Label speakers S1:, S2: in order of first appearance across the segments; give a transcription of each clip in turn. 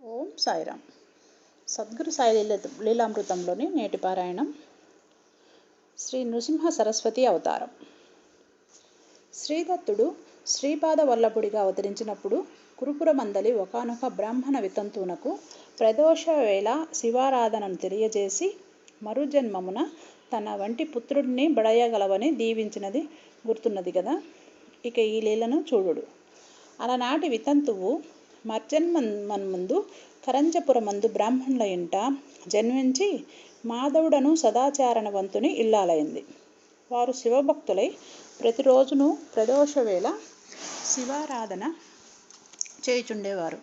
S1: ఓం సాయిరామ్. సద్గురు సాయి లీలామృతంలోని నేటి పారాయణం శ్రీ నృసింహ సరస్వతి అవతారం. శ్రీదత్తుడు శ్రీపాద వల్లభుడిగా అవతరించినప్పుడు కురుపురమందలి ఒకనొక బ్రాహ్మణ వితంతువునకు ప్రదోష వేళ శివారాధనను తెలియజేసి మరుజన్మమున తన వంటి పుత్రుడిని బడయగలవని దీవించినది గుర్తున్నది కదా ఇక ఈ లీలను చూడుడు. అలనాటి వితంతువు మర్జన్మన్ముందు కరంజపురమందు బ్రాహ్మణుల ఇంట జన్మించి మాధవుడను సదాచారణవంతుని ఇల్లాలైంది. వారు శివభక్తులై ప్రతిరోజును ప్రదోష వేళ శివారాధన చేయుచుండేవారు.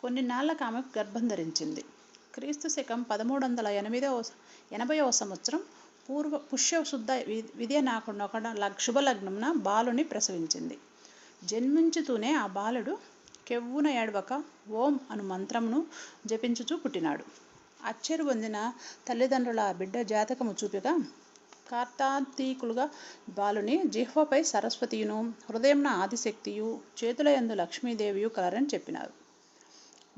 S1: కొన్ని నాళ్ళకు ఆమె గర్భం ధరించింది. క్రీస్తు శకం పదమూడు వందల ఎనిమిదవ ఎనభైవ సంవత్సరం పూర్వ పుష్యశుద్ధ వి- విద్య నాకుండా ఒక శుభలగ్నంన బాలుని ప్రసవించింది. జన్మించుతూనే ఆ బాలుడు కెవ్వున ఏడవక ఓం అను మంత్రమును జపించుచూ పుట్టినాడు. అచ్చరు పొందిన తల్లిదండ్రుల ఆ బిడ్డ జాతకము చూపిగా కార్తాతీకులుగా బాలుని జిహ్వపై సరస్వతియును హృదయంన ఆదిశక్తియు చేతులయందు లక్ష్మీదేవియు కలరని చెప్పినారు.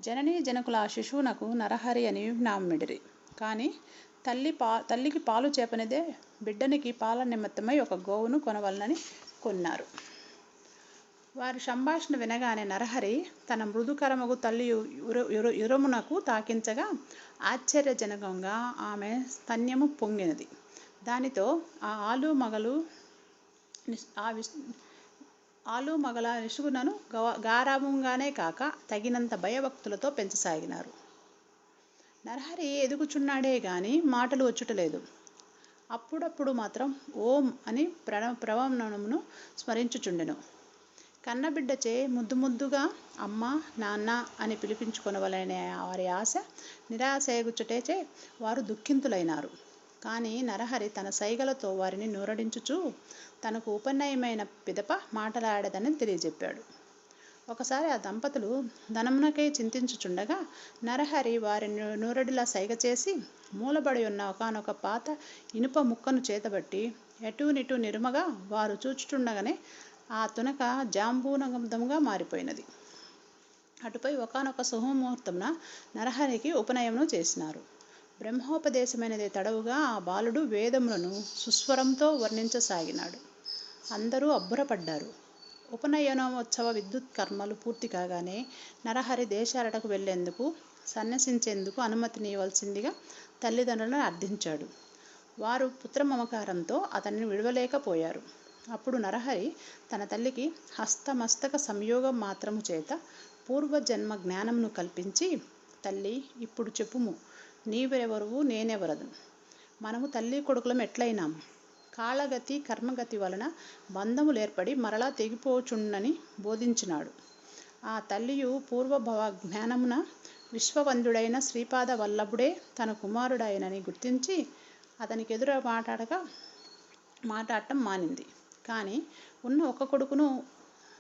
S1: జననీ జనకుల ఆ శిశువునకు నరహరి అని నామిడిరి కానీ తల్లి పా తల్లికి పాలు చేపనిదే బిడ్డనికి పాల నిమిత్తమై ఒక గోవును కొనవలనని కొన్నారు. వారి సంభాషణ వినగానే నరహరి తన మృదుకరమగు తల్లి యుర- యురమునకు తాకించగా ఆశ్చర్యజనకంగా ఆమె స్తన్యము పొంగినది. దానితో ఆ ఆలు మగలు ఆ విష్ ఆలు మగల నిషుగునను గవ- గారాభంగానే కాక తగినంత భయభక్తులతో పెంచసాగినారు. నరహరి ఎదుగుచున్నాడే గాని మాటలు వచ్చుటలేదు. అప్పుడప్పుడు మాత్రం ఓం అని ప్రణ ప్రవణమును స్మరించుచుండెను. కన్నబిడ్డచే ముద్దు ముద్దుగా అమ్మ నాన్న అని పిలిపించుకొనవలనే వారి ఆశ నిరాశయగుచుటేచే వారు దుఃఖింతులైనారు. కానీ నరహరి తన సైగలతో వారిని నూరడించుచూ తనకు ఉపనయమైన పిదప మాటలాడదని తెలియజెప్పాడు. ఒకసారి ఆ దంపతులు ధనమునకై చింతించుచుండగా నరహరి వారిని నూరడిలా సైగ చేసి మూలబడి ఉన్న ఒకనొక పాత ఇనుప ముక్కను చేతబట్టి ఎటునిటు నిరుమగా వారు చూచుచుండగానే ఆ తునక జాంబూనగంధంగా మారిపోయినది. అటుపై ఒకనొక శుభముహూర్తమున నరహరికి ఉపనయమును చేసినారు. బ్రహ్మోపదేశమైనది తడవుగా ఆ బాలుడు వేదములను సుస్వరంతో వర్ణించసాగినాడు. అందరూ అబ్బురపడ్డారు. ఉపనయనోత్సవ విద్యుత్ కర్మలు పూర్తి కాగానే నరహరి దేశాలటకు వెళ్ళేందుకు సన్యసించేందుకు అనుమతినివ్వవలసిందిగా తల్లిదండ్రులను అర్థించాడు. వారు పుత్రమమకారంతో అతన్ని విడవలేకపోయారు అప్పుడు నరహరి తన తల్లికి హస్తమస్తక సంయోగం మాత్రము చేత పూర్వజన్మ జ్ఞానమును కల్పించి తల్లి ఇప్పుడు చెప్పుము. నీవెవరువు? నేనెవరదు. మనము తల్లి కొడుకులం ఎట్లయినాము కాళగతి కర్మగతి వలన బంధములు ఏర్పడి మరలా తెగిపోచుండని బోధించినాడు. ఆ తల్లియు పూర్వభవ జ్ఞానమున విశ్వవంతుడైన శ్రీపాద వల్లభుడే తన కుమారుడైనని గుర్తించి అతనికి ఎదురు మాట్లాడక మాట్లాడటం మానింది. కానీ ఉన్న ఒక కొడుకును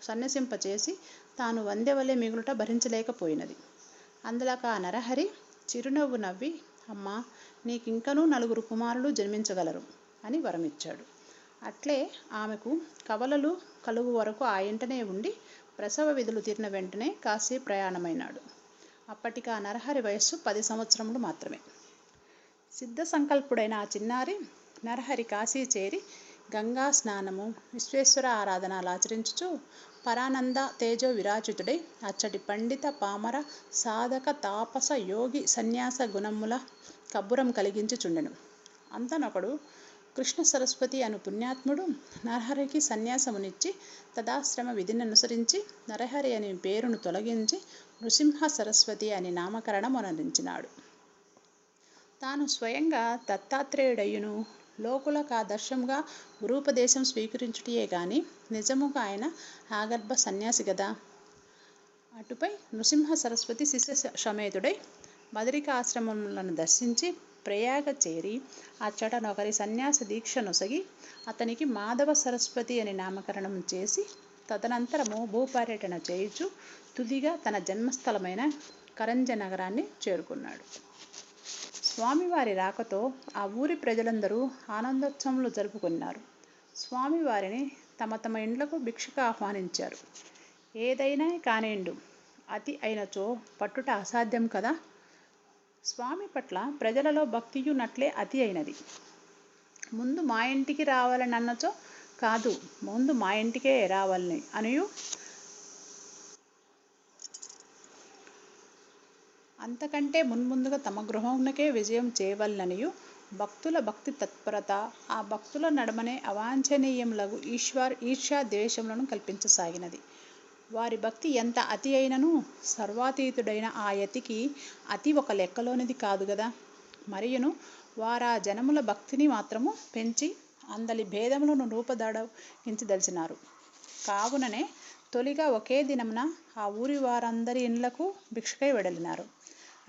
S1: సన్యసింపచేసి తాను వందెవలే మిగులుట భరించలేకపోయినది. అందులోక ఆ నరహరి చిరునవ్వు నవ్వి అమ్మా నీకింకనూ నలుగురు కుమారులు జన్మించగలరు అని వరమిచ్చాడు. అట్లే ఆమెకు కవలలు కలుగు వరకు ఆ ఇంటనే ఉండి ప్రసవ విధులు తీరిన వెంటనే కాశీ ప్రయాణమైనాడు. అప్పటికి ఆ నరహరి వయస్సు పది సంవత్సరములు మాత్రమే. సిద్ధ సంకల్పుడైన ఆ చిన్నారి నరహరి కాశీ చేరి గంగా స్నానము విశ్వేశ్వర ఆరాధనలు ఆచరించుచు పరానంద తేజో విరాజితుడై అచ్చటి పండిత పామర సాధక తాపస యోగి సన్యాస గుణముల కబ్బురం కలిగించుచుండెను. అంతనొకడు కృష్ణ సరస్వతి అను పుణ్యాత్ముడు నరహరికి సన్యాసమునిచ్చి తదాశ్రమ విధిని అనుసరించి నరహరి అనే పేరును తొలగించి నృసింహ సరస్వతి అని నామకరణం అనరించినాడు తాను స్వయంగా దత్తాత్రేయుడయ్యును. లోకులకు ఆదర్శంగా గురూపదేశం స్వీకరించుటయే గాని నిజముగా ఆయన ఆగర్భ సన్యాసి గదా. అటుపై నృసింహ సరస్వతి శిష్య సమేతుడై బదరికాశ్రమములను దర్శించి ప్రయాగ చేరి అచ్చట నొకరి సన్యాస దీక్ష నొసగి అతనికి మాధవ సరస్వతి అని నామకరణం చేసి తదనంతరము భూపర్యటన చేయుచు తుదిగా తన జన్మస్థలమైన కరంజ నగరాన్ని చేరుకున్నాడు. స్వామివారి రాకతో ఆ ఊరి ప్రజలందరూ ఆనందోత్సవములు జరుపుకున్నారు. స్వామివారిని తమ తమ ఇండ్లకు భిక్షకు ఆహ్వానించారు. ఏదైనా కానిండు అతి అయినచో పట్టుట అసాధ్యం కదా? స్వామి పట్ల ప్రజలలో భక్తియున్నట్లే అతి అయినది. ముందు మా ఇంటికి రావాలని అన్నచో కాదు ముందు మా ఇంటికే రావాలని అనియు అంతకంటే మున్ముందుగా తమ గృహమునకే విజయం చేయవలననియు భక్తుల భక్తి తత్పరత ఆ భక్తుల నడమనే అవాంఛనీయములకు ఈశ్వర్ ఈర్ష్యా ద్వేషములను కల్పించసాగినది. వారి భక్తి ఎంత అతి అయినను సర్వాతీతుడైన ఆ యతికి అతి ఒక లెక్కలోనిది కాదు కదా మరియును వారా జనముల భక్తిని మాత్రము పెంచి అందలి భేదములను రూపదడించదలిచినారు కావుననే తొలిగా ఒకే దినమున ఆ ఊరి వారందరి ఇండ్లకు భిక్షకై వెడలినారు.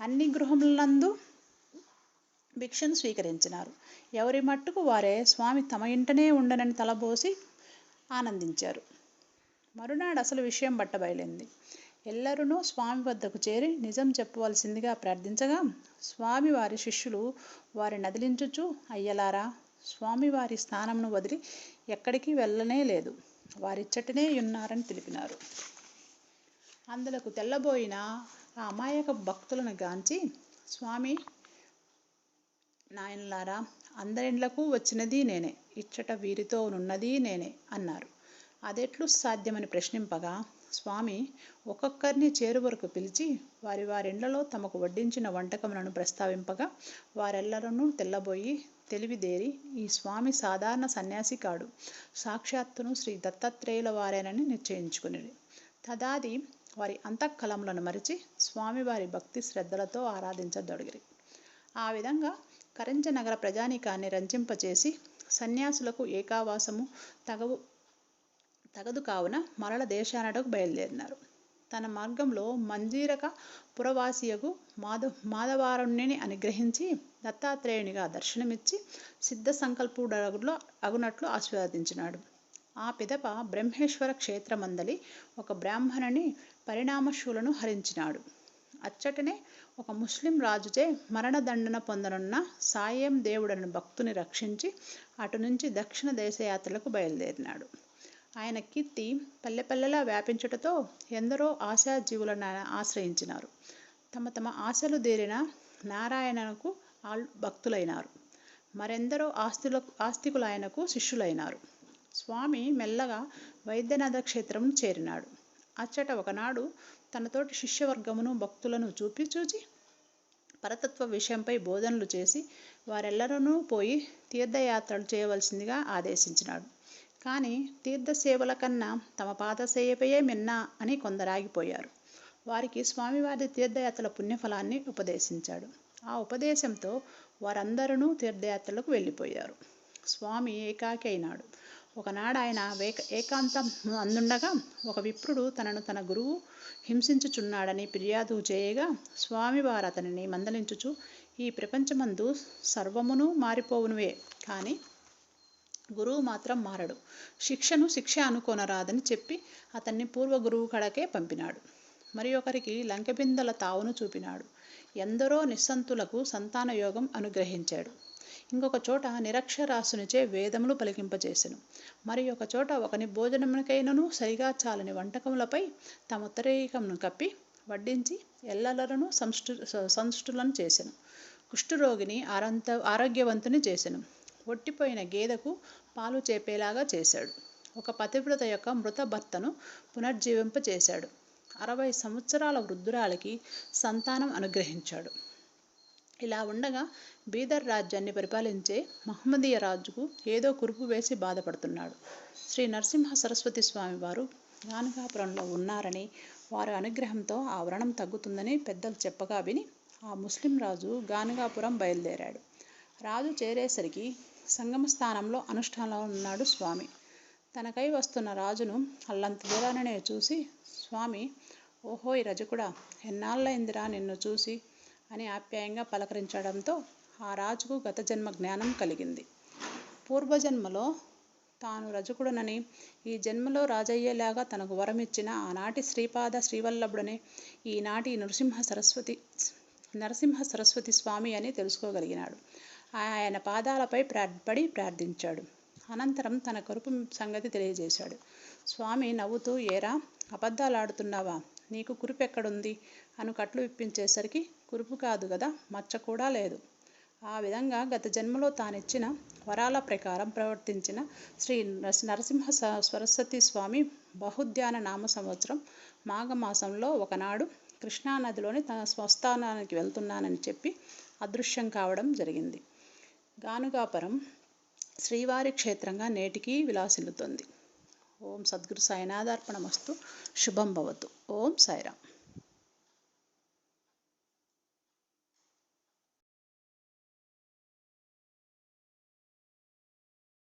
S1: అన్ని గృహములందు భిక్షను స్వీకరించినారు. ఎవరి మట్టుకు వారే స్వామి తమ ఇంటనే ఉండనని తలబోసి ఆనందించారు. మరునాడు అసలు విషయం బట్టబయలింది. ఎల్లరునూ స్వామి వద్దకు చేరి నిజం చెప్పవలసిందిగా ప్రార్థించగా స్వామి వారి శిష్యులు వారి నదిలించుచు అయ్యలారా స్వామి వారి స్థానమును వదిలి ఎక్కడికి వెళ్ళనే లేదు. వారిచ్చటనే ఉన్నారని తెలిపినారు. అందులకు తెల్లబోయిన ఆ అమాయక భక్తులను గాంచి స్వామి నాయనలారా అందరిండ్లకు వచ్చినది నేనే ఇచ్చట వీరితో నున్నది నేనే అన్నారు. అదెట్లు సాధ్యమని ప్రశ్నింపగా స్వామి ఒక్కొక్కరిని చేరువరకు పిలిచి వారి వారిండ్లలో తమకు వడ్డించిన వంటకములను ప్రస్తావింపగా వారెల్లరూ తెల్లబోయి తెలివిదేరి ఈ స్వామి సాధారణ సన్యాసి కాడు. సాక్షాత్తును శ్రీ దత్తాత్రేయుల వారేనని నిశ్చయించుకుని తదాది వారి అంతఃకలములను మరిచి స్వామివారి భక్తి శ్రద్ధలతో ఆరాధించదొడిగిరి. ఆ విధంగా కరించ నగర ప్రజానీకాన్ని రంజింపచేసి సన్యాసులకు ఏకావాసము తగవు తగదు కావున మరల దేశానటకు బయలుదేరినారు. తన మార్గంలో మంజీరక పురవాసియగు మాధ మాధవారుణ్ణిని అనుగ్రహించి దత్తాత్రేయునిగా దర్శనమిచ్చి సిద్ధ సంకల్పుడలో అగునట్లు ఆశీర్వదించినాడు. ఆ పిదప బ్రహ్మేశ్వర క్షేత్రమందలి ఒక బ్రాహ్మణుని పరిణామశూలను హరించినాడు. అచ్చటనే ఒక ముస్లిం రాజుచే మరణదండన పొందనున్న సాయం దేవుడను భక్తుని రక్షించి అటు నుంచి దక్షిణ దేశయాత్రలకు బయలుదేరినాడు. ఆయన కీర్తి పల్లెపల్లెలా వ్యాపించుటతో ఎందరో ఆశాజీవులను ఆశ్రయించినారు. తమ తమ ఆశలు తీరిన నారాయణకు భక్తులైనారు. మరెందరో ఆస్తుల ఆస్తికులాయనకు శిష్యులైనారు. స్వామి మెల్లగా వైద్యనాథ క్షేత్రం చేరినాడు. అచ్చట ఒకనాడు తనతోటి శిష్యవర్గమును భక్తులను చూపి చూచి పరతత్వ విషయంపై బోధనలు చేసి వారెల్లరూ పోయి తీర్థయాత్రలు చేయవలసిందిగా ఆదేశించినాడు. కానీ తీర్థసేవల కన్నా తమ పాదసేవయే మిన్నా అని కొందరాగిపోయారు. వారికి స్వామివారి తీర్థయాత్రల పుణ్యఫలాన్ని ఉపదేశించాడు. ఆ ఉపదేశంతో వారందరూ తీర్థయాత్రలకు వెళ్ళిపోయారు. స్వామి ఏకాకి అయినాడు ఒకనాడు ఆయన వేక ఏకాంతం అందుండగా ఒక విప్రుడు తనను తన గురువు హింసించుచున్నాడని ఫిర్యాదు చేయగా స్వామివారు అతనిని మందలించుచు ఈ ప్రపంచమందు సర్వమును మారిపోవునువే. కానీ గురువు మాత్రం మారడు. శిక్షను శిక్ష అనుకోనరాదని చెప్పి అతన్ని పూర్వ గురువు కడకే పంపినాడు. మరి ఒకరికి లంకెబిందల తావును చూపినాడు. ఎందరో నిస్సంతులకు సంతాన యోగం అనుగ్రహించాడు. ఇంకొక చోట నిరక్షరాసునిచే వేదములు పలికింపజేసెను. మరి ఒక చోట ఒకని భోజనమునకైనను సరిగా చాలని వంటకములపై తమ ఉత్తరీకమును కప్పి వడ్డించి ఎల్లలను సంష్టు సంష్టులను చేసెను. కుష్ఠరోగిని ఆరంత ఆరోగ్యవంతుని చేసెను. ఒట్టిపోయిన గేదెకు పాలు చేపేలాగా చేశాడు. ఒక పతివ్రత యొక్క మృత భర్తను పునర్జీవింపచేశాడు అరవై సంవత్సరాల వృద్ధురాలికి సంతానం అనుగ్రహించాడు. ఇలా ఉండగా బీదర్ రాజ్యాన్ని పరిపాలించే మహమ్మదీయ రాజుకు ఏదో కురుపు వేసి బాధపడుతున్నాడు. శ్రీ నరసింహ సరస్వతి స్వామి వారు గానగాపురంలో ఉన్నారని వారి అనుగ్రహంతో ఆ వ్రణం తగ్గుతుందని పెద్దలు చెప్పగా విని ఆ ముస్లిం రాజు గానగాపురం బయలుదేరాడు. రాజు చేరేసరికి సంగమ స్థానంలో అనుష్ఠానంలో ఉన్నాడు స్వామి. తనకై వస్తున్న రాజును అల్లంత దూరాననే చూసి స్వామి ఓహోయ్ రజకుడా ఎన్నాళ్ళైందిరా నిన్ను చూసి? అని ఆప్యాయంగా పలకరించడంతో ఆ రాజుకు గత జన్మ జ్ఞానం కలిగింది. పూర్వజన్మలో తాను రజకుడనని ఈ జన్మలో రాజయ్యేలాగా తనకు వరమిచ్చిన ఆనాటి శ్రీపాద శ్రీవల్లభుడనే ఈనాటి నరసింహ సరస్వతి నరసింహ సరస్వతి స్వామి అని తెలుసుకోగలిగినాడు. ఆయన పాదాలపై పడి ప్రార్థించాడు. అనంతరం తన కరుపు సంగతి తెలియజేశాడు. స్వామి నవ్వుతూ ఏరా అబద్ధాలాడుతున్నావా? నీకు కురుపు ఎక్కడుంది? అను కట్లు విప్పించేసరికి కురుపు కాదు కదా మచ్చ కూడా లేదు. ఆ విధంగా గత జన్మలో తానిచ్చిన వరాల ప్రకారం ప్రవర్తించిన శ్రీ నరసింహ సరస్వతి స్వామి బహుధ్యాన నామ సంవత్సరం మాఘమాసంలో ఒకనాడు కృష్ణానదిలోని తన స్వస్థానానికి వెళ్తున్నానని చెప్పి అదృశ్యం కావడం జరిగింది. గానుగాపురం శ్రీవారి క్షేత్రంగా నేటికీ విలాసిల్లుతుంది. ఓం సద్గురు సాయినాథార్పణమస్తు. శుభం భవతు. ఓం సాయిరామ్.